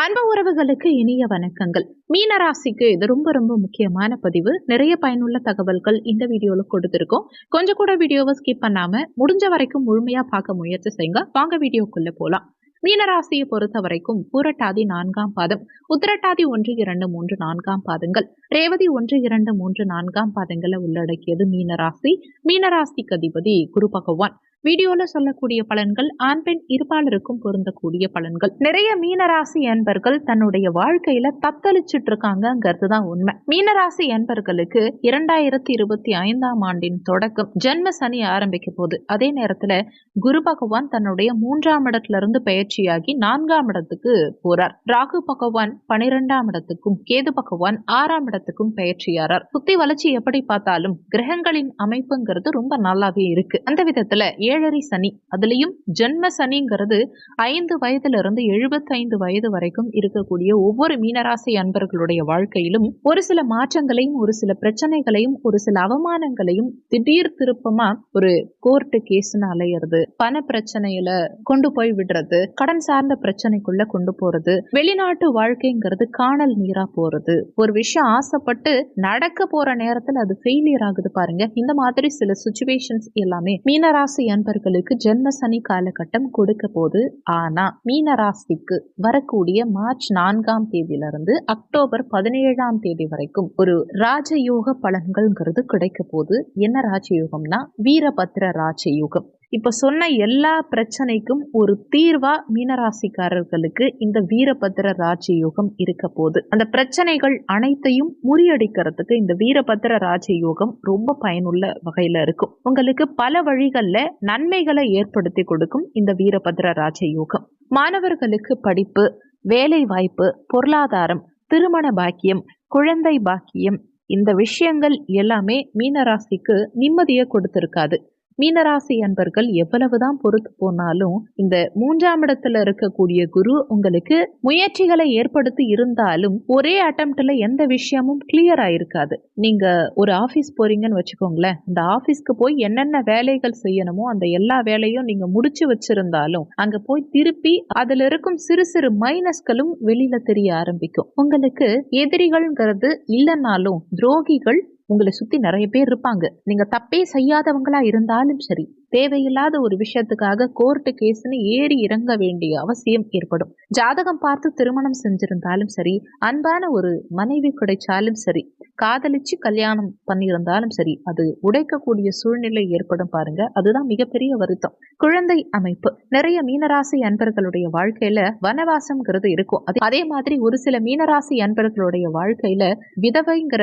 அன்பு உறவுகளுக்கு இனிய வணக்கங்கள். மீனராசிக்கு இது ரொம்ப ரொம்ப முக்கியமான பதிவு. நிறைய பயனுள்ள தகவல்கள் இந்த வீடியோல கொடுத்துருக்கோம். கொஞ்சம் கூட வீடியோவை ஸ்கிப் பண்ணாம முடிஞ்ச வரைக்கும் முழுமையா பார்க்க முயற்சி செய்யுங்க. வாங்க வீடியோக்குள்ள போலாம். மீனராசியை பொறுத்த வரைக்கும் பூரட்டாதி நான்காம் பாதம் உத்திரட்டாதி ஒன்று இரண்டு மூன்று நான்காம் பாதங்கள். ரேவதி ஒன்று இரண்டு மூன்று நான்காம் பாதங்களை உள்ளடக்கியது மீனராசி. மீனராசிக்கு அதிபதி குரு பகவான். வீடியோல சொல்லக்கூடிய பலன்கள் ஆண் பெண் இருபாலருக்கும் பொருந்தக்கூடிய பலன்கள். நிறைய மீனராசி என்பர்கள் தன்னுடைய வாழ்க்கையில தத்தளிச்சுட்டு இருக்காங்கிறது தான் உண்மை. மீனராசி என்பர்களுக்கு இரண்டாயிரத்தி இருபத்தி ஐந்தாம் ஆண்டின் தொடக்கம் ஜென்ம சனி ஆரம்பிக்க போகுது. அதே நேரத்துல குரு பகவான் தன்னுடைய மூன்றாம் இடத்துல இருந்து பயிற்சியாகி நான்காம் இடத்துக்கு போறார். ராகு பகவான் பனிரெண்டாம் இடத்துக்கும் கேது பகவான் ஆறாம் இடத்துக்கும் பயிற்சியாரார். சுத்தி வளர்ச்சி எப்படி பார்த்தாலும் கிரகங்களின் அமைப்புங்கிறது ரொம்ப நல்லாவே இருக்கு. அந்த விதத்துல ஏழரை சனி. அதுலயும் ஜென்ம சனிங்கிறது ஐந்து வயதுல இருந்து எழுபத்தைந்து வயது வரைக்கும் இருக்கக்கூடிய ஒவ்வொரு மீனராசி அன்பர்களுடைய வாழ்க்கையிலும் ஒரு சில மாற்றங்களையும் ஒரு சில பிரச்சனைகளையும் ஒரு சில அவமானங்களையும் திடீர் திருப்பமா ஒரு கோர்ட்டு கேஸ்னு அலையிறது பண பிரச்சனையில கொண்டு போய் விடுறது கடன் சார்ந்த பிரச்சனைக்குள்ள கொண்டு போறது வெளிநாட்டு வாழ்க்கைங்கிறது காணல் நீரா போறது. ஒரு விஷயம் ஆசைப்பட்டு நடக்க போற நேரத்துல அது ஃபெயிலியர் ஆகுது பாருங்க. இந்த மாதிரி சில சுச்சுவேஷன்ஸ் எல்லாமே மீனராசி நண்பர்களுக்கு ஜென்ம சனி காலகட்டம் கொடுக்க போது ஆனா மீனராசிக்கு வரக்கூடிய மார்ச் நான்காம் தேதியிலிருந்து அக்டோபர் பதினேழாம் தேதி வரைக்கும் ஒரு ராஜயோக பலன்கள்ங்கிறது கிடைக்க போது என்ன ராஜயோகம்னா வீரபத்ர ராஜயோகம். இப்போ சொன்ன எல்லா பிரச்சனைக்கும் ஒரு தீர்வா மீனராசிக்காரர்களுக்கு இந்த வீரபத்திர ராஜயோகம் இருக்க போது அந்த பிரச்சனைகள் அனைத்தையும் முறியடிக்கிறதுக்கு இந்த வீரபத்திர ராஜயோகம் ரொம்ப பயனுள்ள வகையில இருக்கும். உங்களுக்கு பல வழிகள்ல நன்மைகளை ஏற்படுத்தி கொடுக்கும் இந்த வீரபத்திர ராஜயோகம். மாணவர்களுக்கு படிப்பு வேலை வாய்ப்பு பொருளாதாரம் திருமண பாக்கியம் குழந்தை பாக்கியம் இந்த விஷயங்கள் எல்லாமே மீனராசிக்கு நிம்மதியை கொடுத்திருக்காது. மீனராசி அன்பர்கள் எவ்வளவுதான் பொறுத்து போனாலும் இந்த மூன்றாம் இடத்துல இருக்கக்கூடிய குரு உங்களுக்கு முயற்சிகளை ஏற்படுத்தி இருந்தாலும் ஒரே அட்டம்ப்ட்ல எந்த விஷயமும் கிளியர் ஆயிருக்காது. நீங்க ஒரு ஆபீஸ் போறீங்கன்னு வச்சுக்கோங்களேன். இந்த ஆபீஸ்க்கு போய் என்னென்ன வேலைகள் செய்யணுமோ அந்த எல்லா வேலையும் நீங்க முடிச்சு வச்சிருந்தாலும் அங்க போய் திருப்பி அதுல இருக்கும் சிறு சிறு மைனஸ்களும் வெளியில தெரிய ஆரம்பிக்கும். உங்களுக்கு எதிரிகள்ங்கிறது இல்லைன்னாலும் துரோகிகள் உங்களை சுத்தி நிறைய பேர் இருப்பாங்க. நீங்க தப்பே செய்யாதவங்களா இருந்தாலும் சரி தேவையில்லாத ஒரு விஷயத்துக்காக கோர்ட்டு கேஸ்னு ஏறி இறங்க வேண்டிய அவசியம் ஏற்படும். ஜாதகம் பார்த்து திருமணம் செஞ்சிருந்தாலும் சரி அன்பான ஒரு மனைவி கிடைச்சாலும் சரி காதலிச்சு கல்யாணம் பண்ணியிருந்தாலும் சரி அது உடைக்கக்கூடிய சூழ்நிலை ஏற்படும் பாருங்க. அதுதான் மிகப்பெரிய வருத்தம். குழந்தை அமைப்பு. நிறைய மீனராசி அன்பர்களுடைய வாழ்க்கையில வனவாசம்ங்கிறது இருக்கும். அதே மாதிரி ஒரு சில மீனராசி அன்பர்களுடைய வாழ்க்கையில விதவைங்கிற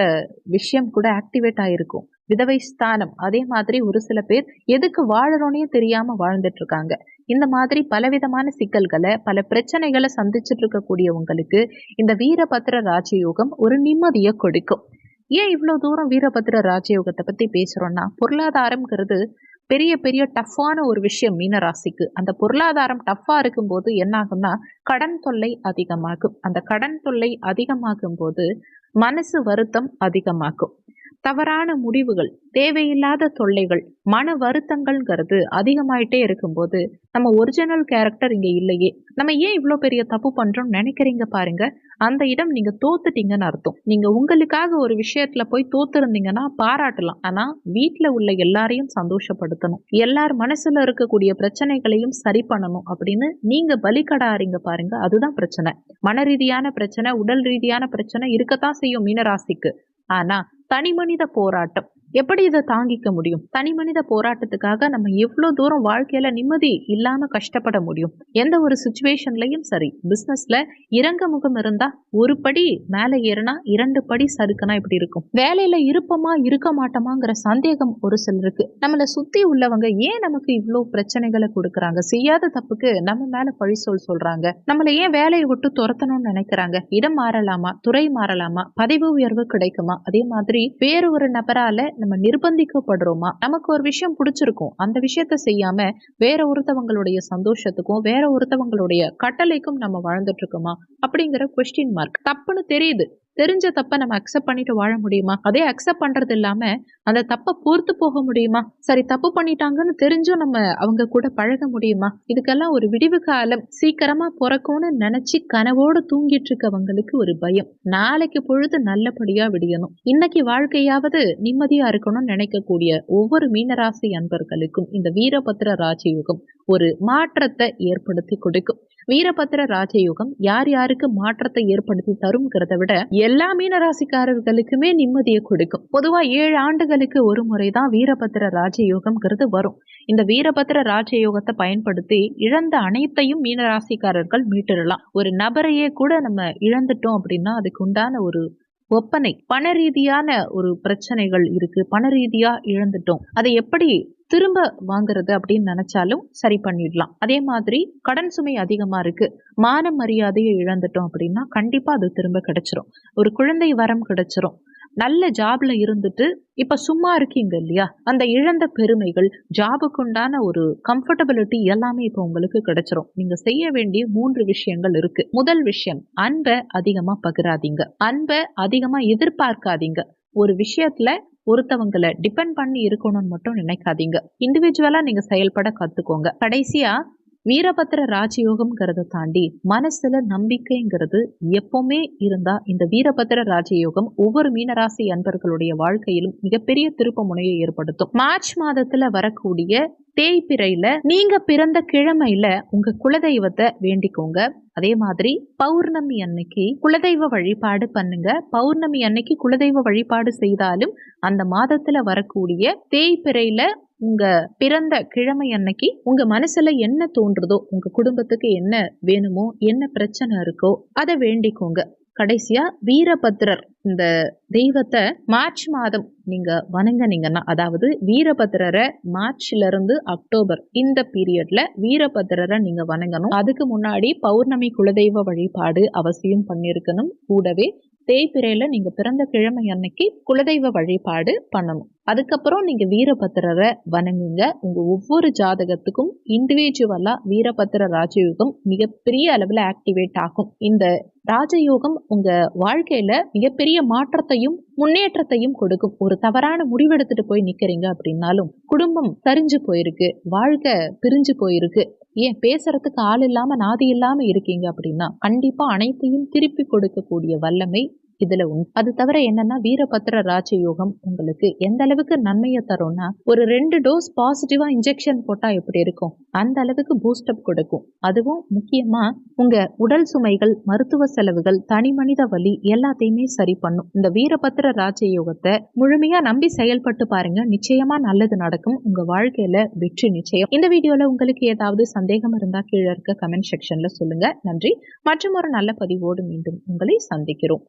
விஷயம் கூட ஆக்டிவேட் ஆயிருக்கும். விதவை ஸ்தானம். அதே மாதிரி ஒரு சில பேர் எதுக்கு வாழறோன்னே தெரியாம வாழ்ந்துட்டு இருக்காங்க இந்த மாதிரி பலவிதமான சிக்கல்களை பல பிரச்சனைகளை சந்திச்சுட்டு இருக்கக்கூடியவங்களுக்கு இந்த வீரபத்ர ராஜயோகம் ஒரு நிம்மதியை கொடுக்கும். ஏன் இவ்வளோ தூரம் வீரபத்ர ராஜயோகத்தை பத்தி பேசுறோம்னா பொருளாதாரம்ங்கிறது பெரிய பெரிய டஃப்பான ஒரு விஷயம் மீனராசிக்கு. அந்த பொருளாதாரம் டஃப்பா இருக்கும்போது என்ன ஆகும்னா கடன் தொல்லை அதிகமாகும். அந்த கடன் தொல்லை அதிகமாகும் போது மனசு வருத்தம் அதிகமாகும். தவறான முடிவுகள் தேவையில்லாத தொல்லைகள் மன வருத்தங்கள்ங்கிறது அதிகமாயிட்டே இருக்கும்போது நம்ம ஒரிஜினல் கேரக்டர் இங்கே இல்லையே. நம்ம ஏன் இவ்வளோ பெரிய தப்பு பண்ணுறோம்னு நினைக்கிறீங்க பாருங்க. அந்த இடம் நீங்கள் தோத்துட்டீங்கன்னு அர்த்தம். நீங்கள் உங்களுக்காக ஒரு விஷயத்தில் போய் தோத்துருந்தீங்கன்னா பாராட்டலாம். ஆனால் வீட்டில் உள்ள எல்லாரையும் சந்தோஷப்படுத்தணும். எல்லார் மனசில் இருக்கக்கூடிய பிரச்சனைகளையும் சரி பண்ணணும் அப்படின்னு நீங்கள் பலிக்கடாறீங்க பாருங்க. அதுதான் பிரச்சனை. மன ரீதியான பிரச்சனை உடல் ரீதியான பிரச்சனை இருக்கத்தான் செய்யும் மீனராசிக்கு. ஆனால் தனி மனித போராட்டம். எப்படி இதை தாங்கிக்க முடியும்? தனி மனித போராட்டத்துக்காக நம்ம எவ்வளோ தூரம் வாழ்க்கையில நிம்மதி இல்லாம கஷ்டப்பட முடியும்? எந்த ஒரு சுச்சுவேஷன்லையும் சரி பிசினஸ்ல இறங்க முகம் இருந்தா ஒரு படி மேலே ஏறினா இரண்டு படி சறுக்குனா இப்படி இருக்கும். வேலையில இருப்போமா இருக்க மாட்டோமாங்கிற சந்தேகம் ஒரு சிலருக்கு. நம்மளை சுத்தி உள்ளவங்க ஏன் நமக்கு இவ்வளோ பிரச்சனைகளை கொடுக்குறாங்க? செய்யாத தப்புக்கு நம்ம மேல பழி சொல் சொல்றாங்க. நம்மளை ஏன் வேலையை விட்டு துரத்தணும்னு நினைக்கிறாங்க? இடம் மாறலாமா? துறை மாறலாமா? பதவி உயர்வு கிடைக்குமா? அதே மாதிரி வேறு ஒரு நபரால நம்ம நிர்பந்திக்கப்படுறோமா? நமக்கு ஒரு விஷயம் பிடிச்சிருக்கும். அந்த விஷயத்த செய்யாம வேற ஒருத்தவங்களுடைய சந்தோஷத்துக்கும் வேற ஒருத்தவங்களுடைய கட்டளைக்கும் நம்ம வாழ்ந்துட்டு இருக்கோமா? அப்படிங்கிற கொஸ்டின் மார்க் தப்புன்னு தெரியுது. தெரிஞ்ச தப்பை நம்ம அக்செப்ட் பண்ணிட்டு வாழ முடியுமா? அதே அக்செப்ட் பண்றது இல்லாம அந்த தப்பை பொறுத்து போக முடியுமா? சரி தப்பு பண்ணிட்டாங்கன்னு தெரிஞ்சும் நம்ம அவங்க கூட பழக முடியுமா? இதுக்கெல்லாம் ஒரு விடிவு காலம். சீக்கிரமா பிறக்கும்னு நினைச்சு கனவோடு தூங்கிட்டு இருக்கவங்களுக்கு ஒரு பயம். நாளைக்கு பொழுது நல்லபடியா விடியணும். இன்னைக்கு வாழ்க்கையாவது நிம்மதியா இருக்கணும்னு நினைக்கக்கூடிய ஒவ்வொரு மீனராசி அன்பர்களுக்கும் இந்த வீரபத்ர ராஜயோகம் ஒரு மாற்றத்தை ஏற்படுத்தி கொடுக்கும். வீரபத்திர ராஜயோகம் யார் யாருக்கு மாற்றத்தை ஏற்படுத்தி தரும்ங்கிறத விட எல்லா மீனராசிக்காரர்களுக்குமே நிம்மதியை கொடுக்கும். பொதுவா ஏழு ஆண்டுகளுக்கு ஒரு முறைதான் வீரபத்திர ராஜயோகம்ங்கிறது வரும். இந்த வீரபத்திர ராஜயோகத்தை பயன்படுத்தி இழந்த அனைத்தையும் மீனராசிக்காரர்கள் மீட்டுடலாம். ஒரு நபரையே கூட நம்ம இழந்துட்டோம் அப்படின்னா அதுக்கு உண்டான ஒரு ஒப்பனை பண ரீதியான ஒரு பிரச்சனைகள் இருக்கு. பண ரீதியா இழந்துட்டோம். அதை எப்படி திரும்ப வாங்குறது அப்படின்னு நினைச்சாலும் சரி பண்ணிடலாம். அதே மாதிரி கடன் சுமை அதிகமா இருக்கு. மான மரியாதையை இழந்துட்டோம் அப்படின்னா கண்டிப்பா அது திரும்ப கிடைச்சிரும். ஒரு குழந்தை வரம் கிடைச்சிரும். நல்ல ஜாப்ல இருந்துட்டு இப்ப சும்மா இருக்கீங்க இல்லையா? அந்த இழந்த பெருமைகள் ஜாபுக்கு உண்டான ஒரு கம்ஃபர்டபிலிட்டி எல்லாமே இப்போ உங்களுக்கு கிடைச்சிரும். நீங்க செய்ய வேண்டிய மூன்று விஷயங்கள் இருக்கு. முதல் விஷயம் அன்பை அதிகமா பகிராதீங்க. அன்பை அதிகமா எதிர்பார்க்காதீங்க. ஒரு விஷயத்துல ஒருத்தவங்களை டிபெண்ட் பண்ணி இருக்கணும்னு மட்டும் நினைக்காதீங்க. இண்டிவிஜுவலா நீங்க செயல்பட கத்துக்கோங்க. கடைசியா வீரபத்திர ராஜயோகம்ங்கிறத தாண்டி மனசுல நம்பிக்கைங்கிறது எப்பவுமே இருந்தா இந்த வீரபத்திர ராஜயோகம் ஒவ்வொரு மீனராசி அன்பர்களுடைய வாழ்க்கையிலும் மிகப்பெரிய திருப்ப முனையை ஏற்படுத்தும். மார்ச் மாதத்துல வரக்கூடிய தேய்பிறையில நீங்க பிறந்த கிழமையில உங்க குலதெய்வத்தை வேண்டிக்கோங்க. அதே மாதிரி பௌர்ணமி அன்னைக்கு குலதெய்வ வழிபாடு பண்ணுங்க. பௌர்ணமி அன்னைக்கு குலதெய்வ வழிபாடு செய்தாலும் அந்த மாதத்துல வரக்கூடிய தேய்பிறையில உங்க பிறந்த கிழமை அன்னைக்கு உங்க மனசுல என்ன தோன்றுதோ உங்க குடும்பத்துக்கு என்ன வேணுமோ என்ன பிரச்சனை இருக்கோ அதை வேண்டிக்கோங்க. கடைசியா வீரபத்ரர் இந்த தெய்வத்தை மார்ச் மாதம் நீங்க வணங்கினீங்கன்னா அதாவது வீரபத்ரரை மார்ச்ல இருந்து அக்டோபர் இந்த பீரியட்ல வீரபத்ரரை நீங்க வணங்கணும். அதுக்கு முன்னாடி பௌர்ணமி குலதெய்வ வழிபாடு அவசியம் பண்ணியிருக்கணும். கூடவே தேய்பிரையில நீங்க பிறந்த கிழமை அன்னைக்கு குலதெய்வ வழிபாடு பண்ணணும். அதுக்கப்புறம் நீங்க வீரபத்திரரை வணங்குங்க. உங்க ஒவ்வொரு ஜாதகத்துக்கும் இண்டிவிஜுவலா வீரபத்திர ராஜயோகம் மிகப்பெரிய அளவுல ஆக்டிவேட் ஆகும். இந்த ராஜயோகம் உங்க வாழ்க்கையில மிகப்பெரிய மாற்றத்தையும் முன்னேற்றத்தையும் கொடுக்கும். ஒரு தவறான முடிவெடுத்துட்டு போய் நிக்கிறீங்க அப்படின்னாலும் குடும்பம் சரிஞ்சு போயிருக்கு. வாழ்க்கை பிரிஞ்சு போயிருக்கு. ஏன் பேசுறதுக்கு ஆள் இல்லாம நாதி இல்லாம இருக்கீங்க அப்படின்னா கண்டிப்பா அனைத்தையும் திருப்பி கொடுக்கக்கூடிய வல்லமை இதுல உண் அது தவிர என்னன்னா வீரபத்திர ராஜயோகம் உங்களுக்கு எந்த அளவுக்கு நன்மையை தரும்னா ஒரு ரெண்டு டோஸ் பாசிட்டிவா இன்ஜெக்ஷன் போட்டா எப்படி இருக்கும்? அந்த அளவுக்கு பூஸ்டப் கொடுக்கும். அதுவும் முக்கியமா உங்க உடல் சுமைகள் மருத்துவ செலவுகள் தனி மனித வலி எல்லாத்தையுமே சரி பண்ணும். இந்த வீரபத்திர ராஜயோகத்தை முழுமையா நம்பி செயல்பட்டு பாருங்க. நிச்சயமா நல்லது நடக்கும். உங்க வாழ்க்கையில வெற்றி நிச்சயம். இந்த வீடியோல உங்களுக்கு ஏதாவது சந்தேகம் இருந்தா கீழே இருக்க கமெண்ட் செக்ஷன்ல சொல்லுங்க. நன்றி. மற்றும் ஒரு நல்ல பதிவோடு மீண்டும் உங்களை சந்திக்கிறோம்.